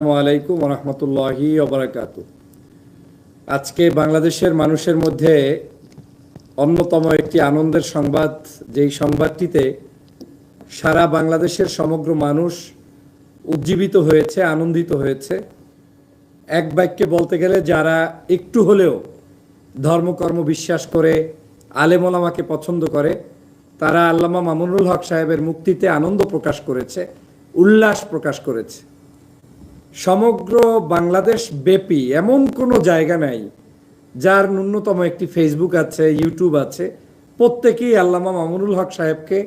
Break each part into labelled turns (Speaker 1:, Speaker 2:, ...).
Speaker 1: আসসালামু আলাইকুম রহমতুল্লাহি ওবরাকাত। আজকে বাংলাদেশের মানুষের মধ্যে অন্যতম একটি আনন্দের সংবাদ, যেই সংবাদটিতে সারা বাংলাদেশের সমগ্র মানুষ উজ্জীবিত হয়েছে, আনন্দিত হয়েছে। এক বাক্যে বলতে গেলে, যারা একটু হলেও ধর্মকর্ম বিশ্বাস করে, আলেমোলামাকে পছন্দ করে, তারা আল্লামা মামুনুল হক সাহেবের মুক্তিতে আনন্দ প্রকাশ করেছে, উল্লাস প্রকাশ করেছে। সমগ্র বাংলাদেশ ব্যাপী এমন কোনো জায়গা নাই যার ন্যূনতম একটি ফেসবুক আছে ইউটিউব আছে। প্রত্যেকেই আল্লামা মামুনুল হক সাহেবকে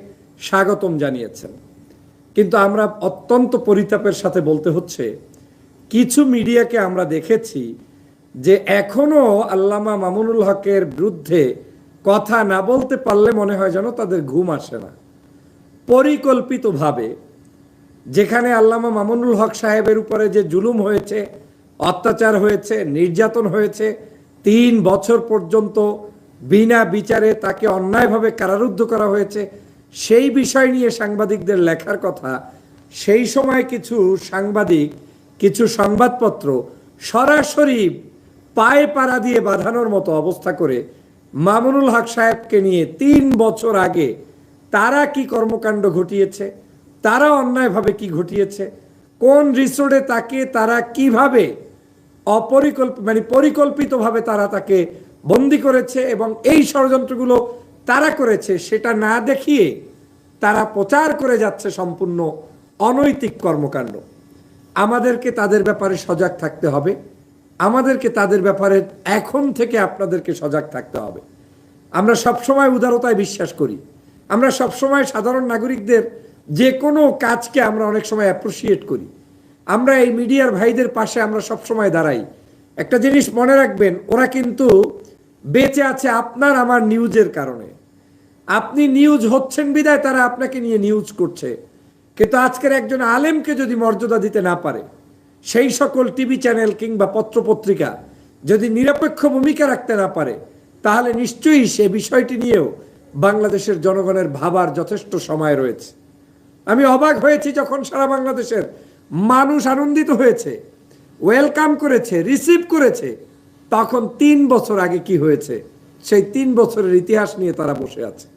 Speaker 1: স্বাগতম জানিয়েছেন। কিন্তু আমরা অত্যন্ত পরিতাপের সাথে বলতে হচ্ছে, কিছু মিডিয়াকে আমরা দেখেছি যে এখনও আল্লামা মামুনুল হকের বিরুদ্ধে কথা না বলতে পারলে মনে হয় যেন তাদের ঘুম আসে না। পরিকল্পিতভাবে যেখানে আল্লামা মামুনুল হক সাহেবের উপরে যে জুলুম হয়েছে, অত্যাচার হয়েছে, নির্যাতন হয়েছে, তিন বছর পর্যন্ত বিনা বিচারে তাকে অন্যায়ভাবে কারারুদ্ধ করা হয়েছে, সেই বিষয় নিয়ে সাংবাদিকদের লেখার কথা, সেই সময় কিছু সাংবাদিক, কিছু সংবাদপত্র সরাসরি পায়ে পাড়া দিয়ে বাঁধানোর মতো অবস্থা করে মামুনুল হক সাহেবকে নিয়ে তিন বছর আগে তারা কি কর্মকাণ্ড ঘটিয়েছে? তারা অন্যায়ভাবে কি ঘটিয়েছে? কোন রিসোর্টে তাকে তারা কীভাবে অপরিকল্প মানে পরিকল্পিতভাবে তারা তাকে বন্দি করেছে এবং এই ষড়যন্ত্রগুলো তারা করেছে সেটা না দেখিয়ে তারা প্রচার করে যাচ্ছে সম্পূর্ণ অনৈতিক কর্মকাণ্ড। আমাদেরকে তাদের ব্যাপারে সজাগ থাকতে হবে। আমাদেরকে তাদের ব্যাপারে এখন থেকে আপনাদেরকে সজাগ থাকতে হবে। আমরা সবসময় উদারতায় বিশ্বাস করি। আমরা সবসময় সাধারণ নাগরিকদের যে কোনো কাজকে আমরা অনেক সময় অ্যাপ্রিসিয়েট করি। আমরা এই মিডিয়ার ভাইদের পাশে আমরা সবসময় দাঁড়াই। একটা জিনিস মনে রাখবেন, ওরা কিন্তু বেঁচে আছে আপনার আমার নিউজের কারণে। আপনি নিউজ হচ্ছেন বিদায়, তারা আপনাকে নিয়ে নিউজ করছে। কিন্তু আজকের একজন আলেমকে যদি মর্যাদা দিতে না পারে, সেই সকল টিভি চ্যানেল কিংবা পত্রপত্রিকা যদি নিরপেক্ষ ভূমিকা রাখতে না পারে, তাহলে নিশ্চয়ই সে বিষয়টি নিয়েও বাংলাদেশের জনগণের ভাবার যথেষ্ট সময় রয়েছে। আমি অবাক হয়েছি যখন সারা বাংলাদেশের মানুষ আনন্দিত হয়েছে ওয়েলকাম করেছে রিসিভ করেছে। তখন তিন বছর আগে কি হয়েছে? সেই তিন বছরের ইতিহাস নিয়ে তারা বসে আছে।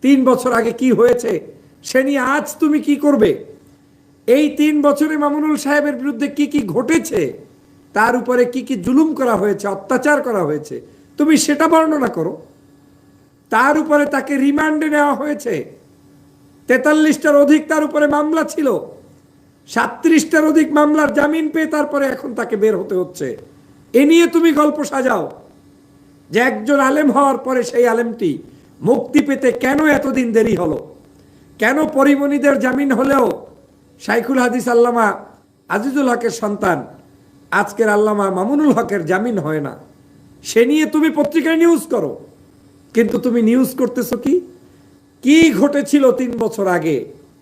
Speaker 1: তিন বছর আগে কি হয়েছে? সে নিয়ে আজ তুমি কি করবে? এই তিন বছরে মামুনুল সাহেবের বিরুদ্ধে কি কি ঘটেছে? তার উপরে কি কি জুলুম করা হয়েছে, অত্যাচার করা হয়েছে? তুমি সেটা বর্ণনা করো। তার উপরে তাকে রিমান্ডে নেওয়া হয়েছে। তেতাল্লিশটার অধিক তার উপরে মামলা ছিল। সাত্রিশটার অধিক মামলার জামিন পেয়ে তারপরে এখন তাকে বের হতে হচ্ছে। এ নিয়ে তুমি গল্প সাজাও যে একজন আলেম হওয়ার পরে সেই আলেমটি মুক্তি পেতে কেন এতদিন দেরি হলো? কেন পরিমণিদের জামিন হলেও শাইখুল হাদিস আল্লামা আজিজুল হকের সন্তান, আজকের আল্লামা মামুনুল হকের জামিন হয় না? সে নিয়ে তুমি পত্রিকায় নিউজ করো। কিন্তু তুমি নিউজ করতেছো কি? কি ঘটেছিল তিন বছর আগে?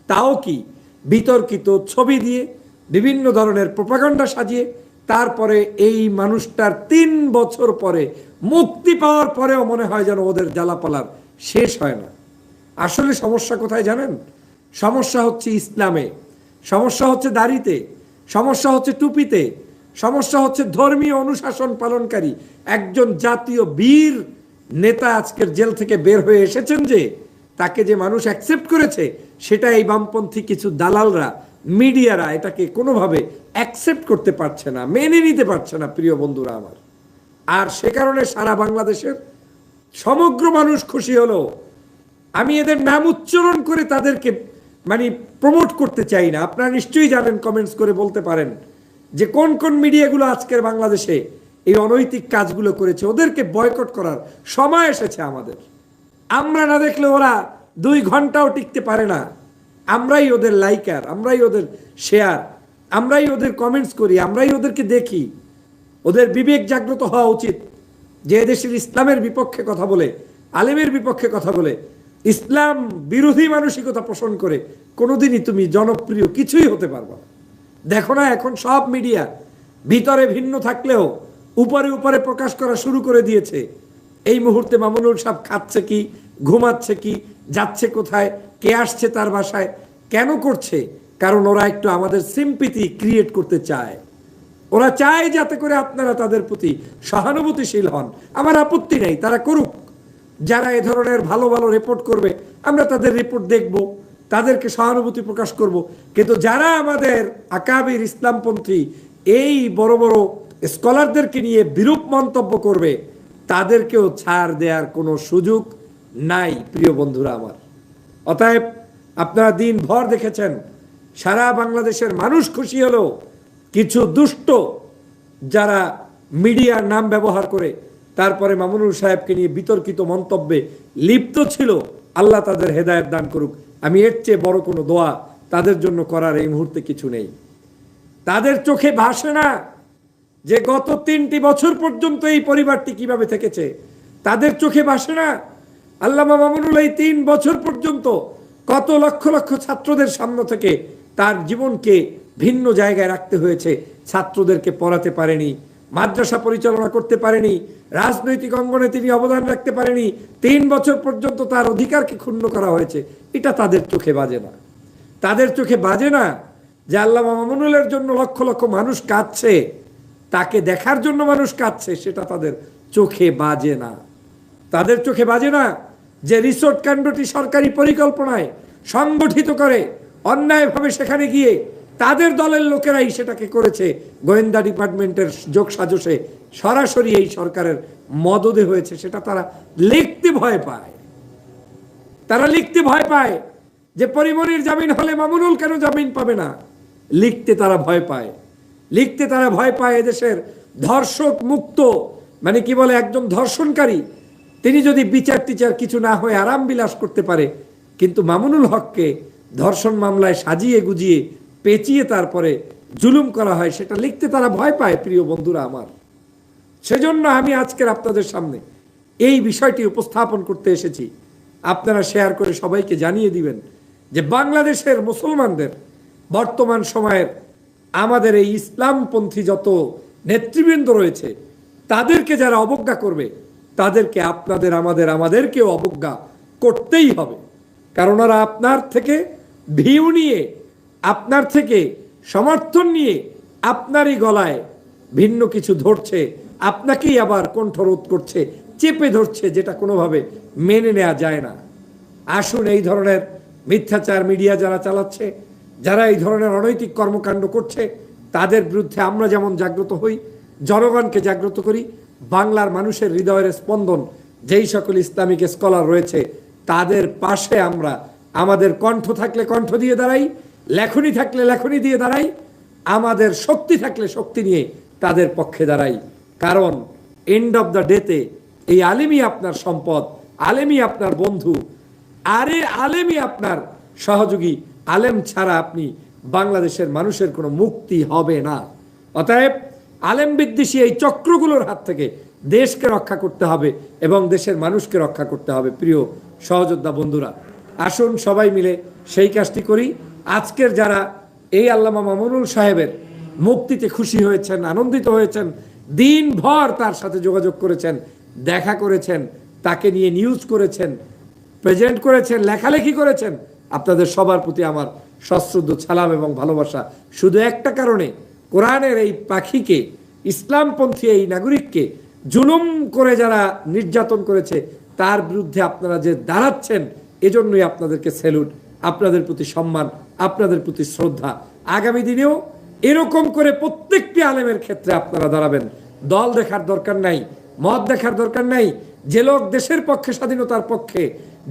Speaker 1: তাও কি? বিতর্কিত ছবি দিয়ে, বিভিন্ন ধরনের প্রপাগান্ডা সাজিয়ে, তারপরে এই মানুষটার তিন বছর পরে মুক্তি পাওয়ার পরেও মনে হয় যেন ওদের জ্বালাপালার শেষ হয় না। আসলে সমস্যা কোথায় জানেন? সমস্যা হচ্ছে ইসলামে, সমস্যা হচ্ছে দাড়িতে, সমস্যা হচ্ছে টুপিতে, সমস্যা হচ্ছে ধর্মীয় অনুশাসন পালনকারী। একজন জাতীয় বীর নেতা আজকের জেল থেকে বের হয়ে এসেছেন যে তাকে যে মানুষ অ্যাকসেপ্ট করেছে, সেটা এই বামপন্থী কিছু দালালরা, মিডিয়ারা এটাকে কোনোভাবে অ্যাকসেপ্ট করতে পারছে না, মেনে নিতে পারছে না, প্রিয় বন্ধুরা আমার। আর সে কারণে সারা বাংলাদেশের সমগ্র মানুষ খুশি হলো। আমি এদের নাম উচ্চারণ করে তাদেরকে মানে প্রমোট করতে চাই না। আপনারা নিশ্চয়ই জানেন কমেন্টস করে বলতে পারেন, যে কোন কোন মিডিয়াগুলো আজকের বাংলাদেশে এই অনৈতিক কাজগুলো করেছে, ওদেরকে বয়কট করার সময় এসেছে আমাদের। আমরা না দেখলে ওরা দুই ঘন্টাও টিকতে পারে না। আমরাই ওদের লাইকার, আমরাই ওদের শেয়ার, আমরাই ওদের কমেন্টস করি, আমরাই ওদেরকে দেখি। ওদের বিবেক জাগ্রত হওয়া উচিত যে দেশের ইসলামের বিপক্ষে কথা বলে, আলেমের বিপক্ষে কথা বলে। ইসলাম বিরোধী মানসিকতা পোষণ করে, কোনোদিনই তুমি জনপ্রিয় কিছুই হতে পারবে দেখো না, এখন সব মিডিয়া ভিতরে ভিন্ন থাকলেও, উপরে উপরে প্রকাশ করা শুরু করে দিয়েছে। এই মুহূর্তে মামুনুল সাহেব খাচ্ছে কি, ঘুমাচ্ছে কি, যাচ্ছে কোথায়, কে আসছে তার বাসায়, কেন করছে? কারণ ওরা একটু আমাদের সিম্পিতি ক্রিয়েট করতে চায়। ওরা চায় যাতে করে আপনারা তাদের প্রতি সহানুভূতিশীল হন। আমার আপত্তি নেই, তারা করুক। যারা এ ধরনের ভালো ভালো রিপোর্ট করবে, আমরা তাদের রিপোর্ট দেখব, তাদেরকে সহানুভূতি প্রকাশ করব। কিন্তু যারা আমাদের আকাবির ইসলামপন্থী, এই বড় বড় স্কলারদেরকে নিয়ে বিরূপ মন্তব্য করবে তাদেরকেও ছাড় দেওয়ার কোনো সুযোগ নাই, প্রিয় বন্ধুরা আমার। অতএব আপনারা দিন ভর দেখেছেন, সারা বাংলাদেশের মানুষ খুশি হলো, কিছু দুষ্ট যারা মিডিয়ার নাম ব্যবহার করে, তারপরে মামুনুল সাহেবকে নিয়ে বিতর্কিত মন্তব্যে লিপ্ত ছিল, আল্লাহ তাদের হেদায়েত দান করুক। আমি এর চেয়ে বড় কোনো দোয়া তাদের জন্য করার এই মুহূর্তে কিছু নেই। তাদের চোখে ভাসে না যে গত তিনটি বছর পর্যন্ত এই পরিবারটি কীভাবে থেকেছে, তাদের চোখে বাসে না? আল্লামা মামুনুল এই তিন বছর পর্যন্ত কত লক্ষ লক্ষ ছাত্রদের সামনে থেকে তার জীবনকে ভিন্ন জায়গায় রাখতে হয়েছে, ছাত্রদেরকে পড়াতে পারেনি, মাদ্রাসা পরিচালনা করতে পারেনি, রাজনৈতিক অঙ্গনে তিনি অবদান রাখতে পারেনি, তিন বছর পর্যন্ত তার অধিকারকে ক্ষুণ্ণ করা হয়েছে, এটা তাদের চোখে বাজে না। তাদের চোখে বাজে না যে আল্লাহ মামুনুলের জন্য লক্ষ লক্ষ মানুষ কাঁদছে তাকে দেখার জন্য মানুষ কাঁদছে, সেটা তাদের চোখে বাজে না। তাদের চোখে বাজে না যে রিসোর্ট কাণ্ডটি সরকারি পরিকল্পনায় সংগঠিত করে, অন্যায়ভাবে সেখানে গিয়ে তাদের দলের লোকেরাই সেটাকে করেছে। গোয়েন্দা ডিপার্টমেন্টের যোগ সাজসে সরাসরি এই সরকারের মদদে হয়েছে, সেটা তারা লিখতে ভয় পায়। তারা লিখতে ভয় পায় যে পরিমনির জামিন হলে মামুনুল কেন জামিন পাবে না? লিখতে তারা ভয় পায়। লিখতে তারা ভয় পায় এদেশের ধর্ষক মুক্ত মানে কি বলে একজন ধর্ষণকারী। তিনি যদি বিচার টিচার কিছু না হয়ে আরাম বিলাস করতে পারে, কিন্তু মামুনুল হককে ধর্ষণ মামলায় সাজিয়ে গুজিয়ে পেঁচিয়ে তারপরে জুলুম করা হয়, সেটা লিখতে তারা ভয় পায়, প্রিয় বন্ধুরা আমার। সেজন্য আমি আজকের আপনাদের সামনে এই বিষয়টি উপস্থাপন করতে এসেছি। আপনারা শেয়ার করে সবাইকে জানিয়ে দিবেন যে বাংলাদেশের মুসলমানদের বর্তমান সময়ের আমাদের এই ইসলামপন্থী যত নেতৃবৃন্দ রয়েছে, তাদেরকে যারা অবজ্ঞা করবে, তাদেরকে আপনাদের, আমাদের, আমাদেরকেও অবজ্ঞা করতেই হবে। কারণ ওরা আপনার থেকে ভিউ নিয়ে, আপনার থেকে সমর্থন নিয়ে আপনারই গলায় ভিন্ন কিছু ধরছে, আপনাকেই আবার কণ্ঠরোধ করছে, চেপে ধরছে, যেটা কোনোভাবে মেনে নেওয়া যায় না। আসুন এই ধরনের মিথ্যাচার মিডিয়া যারা চালাচ্ছে যারা এই ধরনের অনৈতিক কর্মকাণ্ড করছে, তাদের বিরুদ্ধে আমরা যেমন জাগ্রত হই, জনগণকে জাগ্রত করি, বাংলার মানুষের হৃদয়ের স্পন্দন যেই সকল ইসলামিক স্কলার রয়েছে, তাদের পাশে আমরা, আমাদের কণ্ঠ থাকলে কণ্ঠ দিয়ে দাঁড়াই, লেখনি থাকলে লেখনি দিয়ে দাঁড়াই, আমাদের শক্তি থাকলে শক্তি নিয়ে তাদের পক্ষে দাঁড়াই। কারণ এন্ড অফ দ্য ডেতে এই আলেমই আপনার সম্পদ, আলেমই আপনার বন্ধু, আরে আলেমই আপনার সহযোগী আলেম ছাড়া আপনি বাংলাদেশের মানুষের কোনো মুক্তি হবে না। অতএব আলেম বিদ্বেষী এই চক্রগুলোর হাত থেকে দেশকে রক্ষা করতে হবে এবং দেশের মানুষকে রক্ষা করতে হবে। প্রিয় সহযোদ্ধা বন্ধুরা, আসুন সবাই মিলে সেই কাজটি করি। আজকের যারা এই আল্লামা মামুনুল সাহেবের মুক্তিতে খুশি হয়েছেন, আনন্দিত হয়েছেন, দিনভর তার সাথে যোগাযোগ করেছেন, দেখা করেছেন, তাকে নিয়ে নিউজ করেছেন প্রেজেন্ট করেছেন, লেখালেখি করেছেন আপনাদের সবার প্রতি আমার সশ্রদ্ধ, সালাম এবং ভালোবাসা। শুধু একটা কারণে, কোরআনের এই পাখিকে, ইসলামপন্থী এই নাগরিককে জুলুম করে যারা নির্যাতন করেছে, তার বিরুদ্ধে আপনারা যে দাঁড়াচ্ছেন, এজন্যই আপনাদেরকে স্যালুট আপনাদের প্রতি সম্মান, আপনাদের প্রতি শ্রদ্ধা। আগামী দিনেও এরকম করে প্রত্যেকটি আলেমের ক্ষেত্রে আপনারা দাঁড়াবেন। দল দেখার দরকার নাই, মত দেখার দরকার নাই, যে লোক দেশের পক্ষে, স্বাধীনতার পক্ষে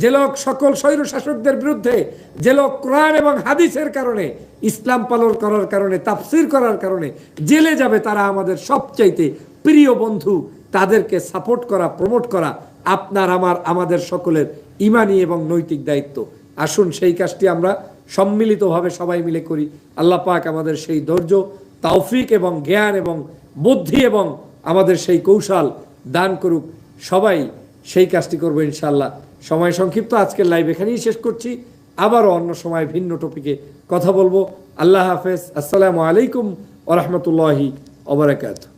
Speaker 1: যে লোক সকল স্বৈর শাসকদের বিরুদ্ধে, যে লোক কোরআন এবং হাদিসের কারণে, ইসলাম পালন করার কারণে, তাফসির করার কারণে জেলে যাবে তারা আমাদের সবচাইতে প্রিয় বন্ধু, তাদেরকে সাপোর্ট করা, প্রমোট করা আপনার, আমার, আমাদের সকলের ইমানি এবং নৈতিক দায়িত্ব। আসুন সেই কাজটি আমরা সম্মিলিতভাবে সবাই মিলে করি। আল্লাহ পাক আমাদের সেই ধৈর্য, তৌফিক এবং জ্ঞান এবং বুদ্ধি এবং আমাদের সেই কৌশল দান করুক। সবাই সেই কাজটি করব ইনশাল্লাহ সময় সংক্ষিপ্ত, আজকের লাইভ এখানেই শেষ করছি। আবারও অন্য সময় ভিন্ন টপিকে কথা বলব। আল্লাহ হাফেজ। আসসালামু আলাইকুম ওরহমতুল্লাহি ওবরাকাতু